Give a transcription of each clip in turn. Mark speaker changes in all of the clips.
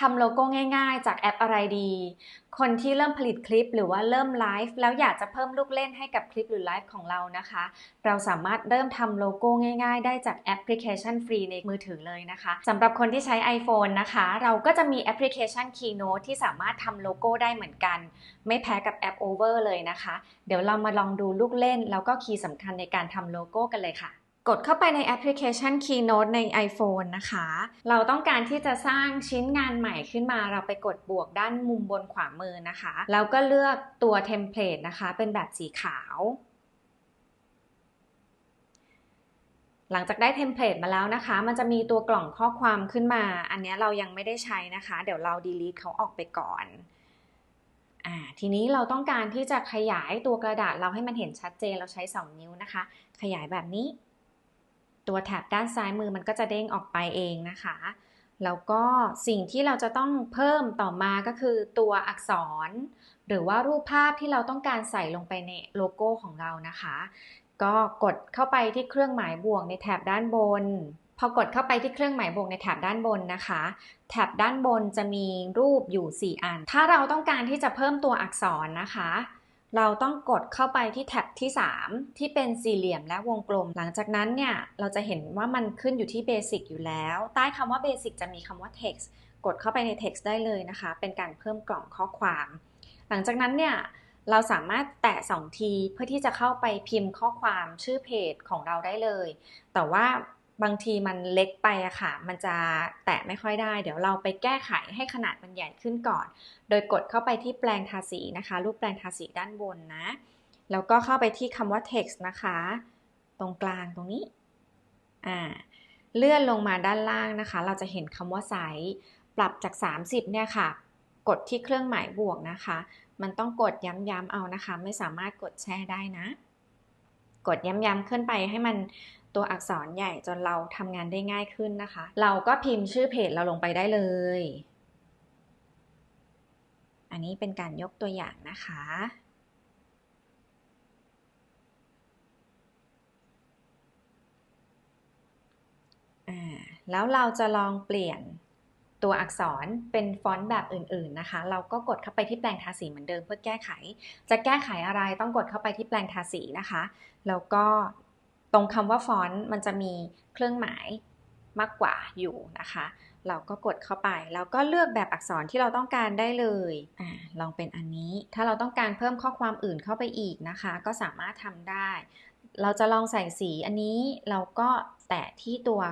Speaker 1: ทำโลโก้ง่ายๆ จากแอปอะไรดี คนที่เริ่มผลิตคลิปหรือว่าเริ่มไลฟ์แล้วอยากจะเพิ่มลูกเล่นให้กับคลิปหรือไลฟ์ของเรานะคะ เราสามารถเริ่มทำโลโก้ง่ายๆ ได้จากแอปพลิเคชันฟรีในมือถือเลยนะคะสำหรับคนที่ใช้ iPhone นะคะ เราก็จะมีแอปพลิเคชัน Keynote ที่สามารถทำโลโก้ได้เหมือนกัน ไม่แพ้กับแอป Over เลยนะคะ เดี๋ยวเรามาลองดูลูกเล่น แล้วก็คีย์สำคัญในการทำโลโก้กันเลยค่ะ กดเข้าไปในแอปพลิเคชัน Keynote ใน iPhone นะคะ เราต้องการที่จะสร้างชิ้นงานใหม่ขึ้นมา เราไปกดบวกด้านมุมบนขวามือนะคะ แล้วก็เลือกตัวเทมเพลตนะคะ เป็นแบบสีขาว หลังจากได้เทมเพลตมาแล้วนะคะ มันจะมีตัวกล่องข้อความขึ้นมา อันนี้เรายังไม่ได้ใช้นะคะ เดี๋ยวเรา delete เขาออกไปก่อนทีนี้เราต้องการที่จะขยายตัวกระดาษเราให้มันเห็นชัดเจน เราใช้ 2 นิ้วนะคะ ขยายแบบนี้ ตัวแถบด้านซ้ายมือมันก็จะเด้งออกไปเองนะคะ แล้วก็สิ่งที่เราจะต้องเพิ่มต่อมาก็คือตัวอักษร หรือว่ารูปภาพที่เราต้องการใส่ลงไปในโลโก้ของเรานะคะ ก็กดเข้าไปที่เครื่องหมายบวกในแถบด้านบน พอกดเข้าไปที่เครื่องหมายบวกในแถบด้านบนนะคะ แถบด้านบนจะมีรูปอยู่ 4 อัน ถ้าเราต้องการที่จะเพิ่มตัวอักษรนะคะ เราต้องกดเข้าไปที่แท็บที่ 3 ที่เป็นสี่เหลี่ยมและวงกลม หลังจากนั้นเนี่ย เราจะเห็นว่ามันขึ้นอยู่ที่เบสิกอยู่แล้ว ใต้คำว่าเบสิกจะมีคำว่า text กดเข้าไปใน text ได้เลยนะคะ เป็นการเพิ่มกล่องข้อความ หลังจากนั้นเนี่ย เราสามารถแตะ 2 ทีเพื่อที่จะเข้าไปพิมพ์ข้อความชื่อเพจของเราได้เลย แต่ว่า บางทีมันเล็กไปอะค่ะ มันจะแตะไม่ค่อยได้ เดี๋ยวเราไปแก้ไขให้ขนาดมันใหญ่ขึ้นก่อน โดยกดเข้าไปที่แปลงทาสีนะคะ รูปแปลงทาสีด้านบนนะ แล้วก็เข้าไปที่คำว่า text นะคะ ตรงกลางตรงนี้ อ่า เลื่อนลงมาด้านล่างนะคะ เราจะเห็นคำว่าไซส์ปรับจาก 30 เนี่ยค่ะ กดที่เครื่องหมายบวกนะคะ มันต้องกดย้ำๆเอานะคะ ไม่สามารถกดแช่ได้นะ กดย้ำๆขึ้นไปให้มัน ตัวอักษรใหญ่จนเราทำงานได้ง่ายขึ้นนะคะ เราก็พิมพ์ชื่อเพจเราลงไปได้เลย อันนี้เป็นการยกตัวอย่างนะคะ แล้วเราจะลองเปลี่ยนตัวอักษรเป็นฟอนต์แบบอื่น ๆนะคะ เราก็กดเข้าไปที่แปลงทาสีเหมือนเดิมเพื่อแก้ไข จะแก้ไขอะไรต้องกดเข้าไปที่แปลงทาสีนะคะ แล้วก็ ตรงคำว่าฟอนต์มันจะมีเครื่องหมายมากกว่าอยู่นะคะ เราก็กดเข้าไป แล้วก็เลือกแบบอักษรที่เราต้องการได้เลยอลองเป็นอันนี้ ถ้าเราต้องการเพิ่มข้อความอื่นเข้าไปอีกนะคะ ก็สามารถทำได้ เราจะลองใส่สีอันนี้เราก็แตะที่ตัว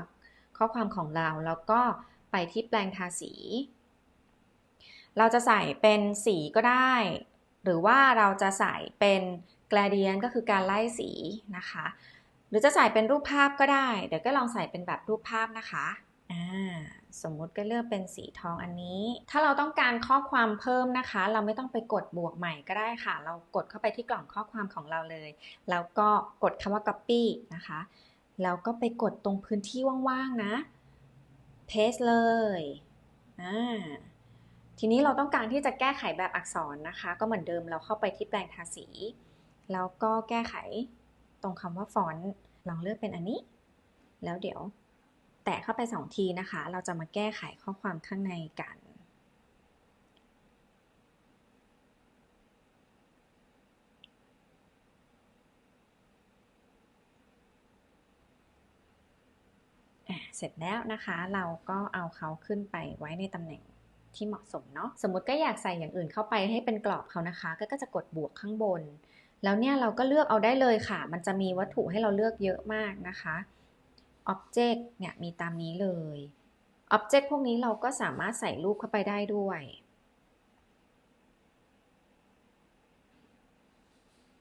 Speaker 1: ข้อความของเรา แล้วก็ไปที่แปลงทาสี เราจะใส่เป็นสีก็ได้ หรือว่าเราจะใส่เป็น gradient ก็คือการไล่สีนะคะ หรือจะใส่เป็นรูปภาพก็ได้ เดี๋ยวก็ลองใส่เป็นแบบรูปภาพนะคะอ่าสมมุติก็เลือกเป็นสีทองอันนี้ ถ้าเราต้องการข้อความเพิ่มนะคะ เราไม่ต้องไปกดบวกใหม่ก็ได้ค่ะ เรากดเข้าไปที่กล่องข้อความของเราเลย แล้วก็กดคำว่า copy นะคะ แล้วก็ไปกดตรงพื้นที่ว่างๆนะ paste เลยอ่าทีนี้เราต้องการที่จะแก้ไขแบบอักษรนะคะ ก็เหมือนเดิมเราเข้าไปที่แปลงทาสี แล้วก็แก้ไข ตรงคำว่าฟอนต์ลองเลือกเป็นอันนี้ แล้วเดี๋ยวแตะเข้าไป 2 ทีนะคะ เราจะมาแก้ไขข้อความข้างในกันเสร็จแล้วนะคะ เราก็เอาเขาขึ้นไปไว้ในตำแหน่ง ที่เหมาะสมเนาะสมมติก็อยากใส่อย่างอื่นเข้าไปให้เป็นกรอบเขานะคะ ก็จะกดบวกข้างบน แล้วเนี่ยเราก็เลือกเอาได้เลยค่ะ มันจะมีวัตถุให้เราเลือกเยอะมากนะคะ Object เนี่ยมีตามนี้เลย Object พวกนี้เราก็สามารถใส่รูปเข้าไปได้ด้วย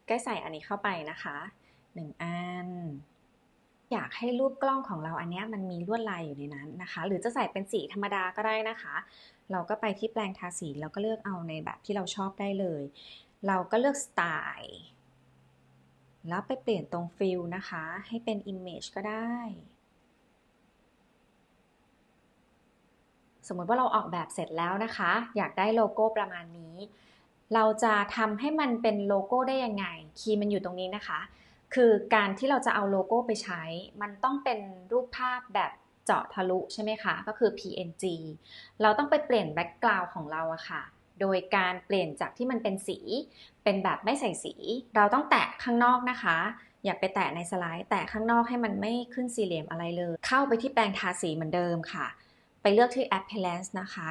Speaker 1: ก็ใส่อันนี้เข้าไปนะคะหนึ่งอัน อยากให้รูปกล้องของเราอันนี้มันมีลวดลายอยู่ในนั้นนะคะ หรือจะใส่เป็นสีธรรมดาก็ได้นะคะ เราก็ไปที่แปลงทาสีแล้วก็เลือกเอาในแบบที่เราชอบได้เลย เราก็เลือกสไตล์แล้วไปเปลี่ยนตรงฟิลนะคะ ให้เป็น Image ก็ได้ สมมติว่าเราออกแบบเสร็จแล้วนะคะ อยากได้โลโก้ประมาณนี้ เราจะทำให้มันเป็นโลโก้ได้ยังไง คีย์มันอยู่ตรงนี้นะคะ คือการที่เราจะเอาโลโก้ไปใช้ มันต้องเป็นรูปภาพแบบเจาะทะลุใช่ไหมคะ ก็คือ PNG เราต้องไปเปลี่ยนแบ็กกราวด์ของเราอะค่ะ โดยการเปลี่ยนจากที่มันเป็นสี เป็นแบบไม่ใส่สี เราต้องแตะข้างนอกนะคะ อย่าไปแตะในสไลด์ แตะข้างนอกให้มันไม่ขึ้นสี่เหลี่ยมอะไรเลย เข้าไปที่แปรงทาสีเหมือนเดิมค่ะ ไปเลือกที่ Appearance นะคะ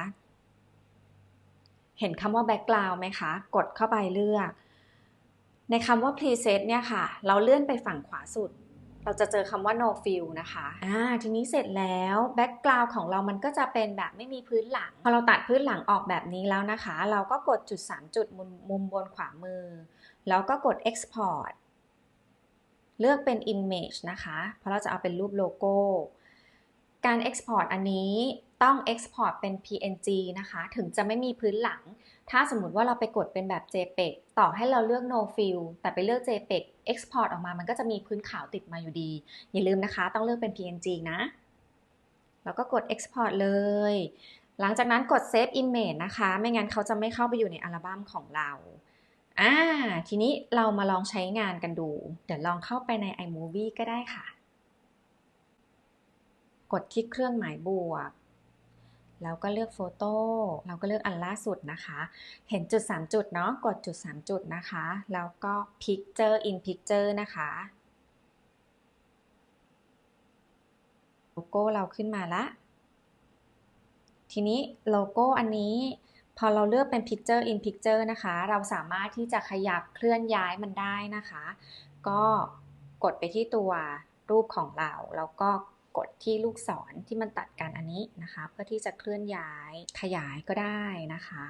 Speaker 1: เห็นคำว่า Background ไหมคะ กดเข้าไปเลือก ในคำว่า Preset เนี่ยค่ะ เราเลื่อนไปฝั่งขวาสุด เราจะเจอคำว่า no fill นะคะอ่าทีนี้เสร็จแล้ว background ของเรามันก็จะเป็นแบบไม่มีพื้นหลัง พอเราตัดพื้นหลังออกแบบนี้แล้วนะคะ เราก็กดจุด 3 จุดมุมมุมบนขวามือ แล้วก็กด export เลือกเป็น image นะคะ เพราะเราจะเอาเป็นรูปโลโก้ การ export อันนี้ต้อง export เป็น PNG นะคะ ถึงจะไม่มีพื้นหลัง ถ้าสมมติว่าเราไปกดเป็นแบบ JPEG ต่อให้เราเลือก no fill แต่ไปเลือก JPEG export ออกมามันก็จะมีพื้นขาวติดมาอยู่ดี อย่าลืมนะคะ ต้องเลือกเป็น PNG นะ แล้วก็กด export เลย หลังจากนั้นกด save image นะคะ ไม่งั้นเขาจะไม่เข้าไปอยู่ในอัลบั้มของเราอ่าทีนี้เรามาลองใช้งานกันดู เดี๋ยวลองเข้าไปใน iMovie ก็ได้ค่ะ กดที่เครื่องหมายบวก แล้วก็เลือกโฟโต้ เราก็เลือกอันล่าสุดนะคะ เห็นจุด 3 จุดเนาะ กดจุด 3 จุดนะคะ แล้วก็ Picture in Picture นะคะโลโก้เราขึ้นมาละ ทีนี้โลโก้อันนี้พอเราเลือกเป็น Picture in Picture นะคะ เราสามารถที่จะขยับเคลื่อนย้ายมันได้นะคะ ก็กดไปที่ตัวรูปของเรา แล้วก็ กดที่ลูกศรที่มันตัดกันอันนี้นะคะ เพื่อที่จะเคลื่อนย้ายขยายก็ได้นะคะ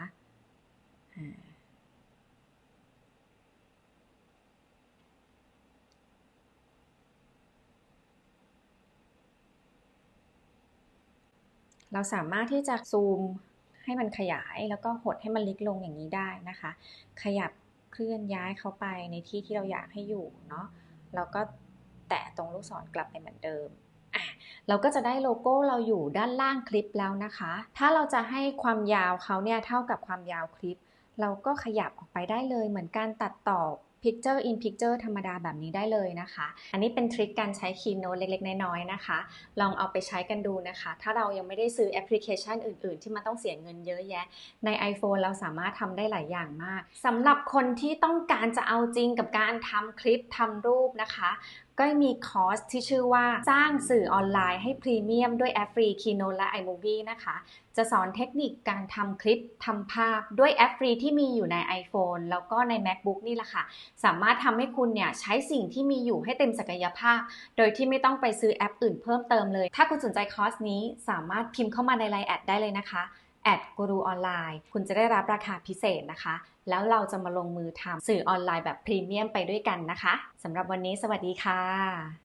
Speaker 1: เราสามารถที่จะซูมให้มันขยายแล้วก็หดให้มันเล็กลงอย่างนี้ได้นะคะ ขยับเคลื่อนย้ายเขาไปในที่ที่เราอยากให้อยู่เนาะแล้วก็แตะตรงลูกศรกลับไปเหมือนเดิม เราก็จะได้โลโก้เราอยู่ด้านล่างคลิปแล้วนะคะ ถ้าเราจะให้ความยาวเขาเนี่ยเท่ากับความยาวคลิป เราก็ขยับออกไปได้เลยเหมือนการตัดต่อ Picture in Picture ธรรมดาแบบนี้ได้เลยนะคะ อันนี้เป็นทริคการใช้ Keynote เล็กๆ น้อยๆ นะคะ ลองเอาไปใช้กันดูนะคะ ถ้าเรายังไม่ได้ซื้อแอปพลิเคชันอื่นๆ ที่มันต้องเสียเงินเยอะแยะ ใน iPhone เราสามารถทำได้หลายอย่างมากสำหรับคนที่ต้องการจะเอาจริงกับการทำคลิปทำรูปนะคะ ก็มีคอร์สที่ชื่อว่าสร้างสื่อออนไลน์ให้พรีเมียมด้วยแอปฟรี Keynote และ iMovie นะคะ จะสอนเทคนิคการทำคลิปทำภาพด้วยแอปฟรีที่มีอยู่ใน iPhone แล้วก็ใน MacBook นี่แหละค่ะ สามารถทำให้คุณเนี่ยใช้สิ่งที่มีอยู่ให้เต็มศักยภาพ โดยที่ไม่ต้องไปซื้อแอปอื่นเพิ่มเติมเลย ถ้าคุณสนใจคอร์สนี้สามารถพิมพ์เข้ามาในไลน์แอดได้เลยนะคะ แอดกูรูออนไลน์คุณจะได้รับราคาพิเศษนะคะ แล้วเราจะมาลงมือทำสื่อออนไลน์แบบพรีเมียมไปด้วยกันนะคะสำหรับวันนี้สวัสดีค่ะ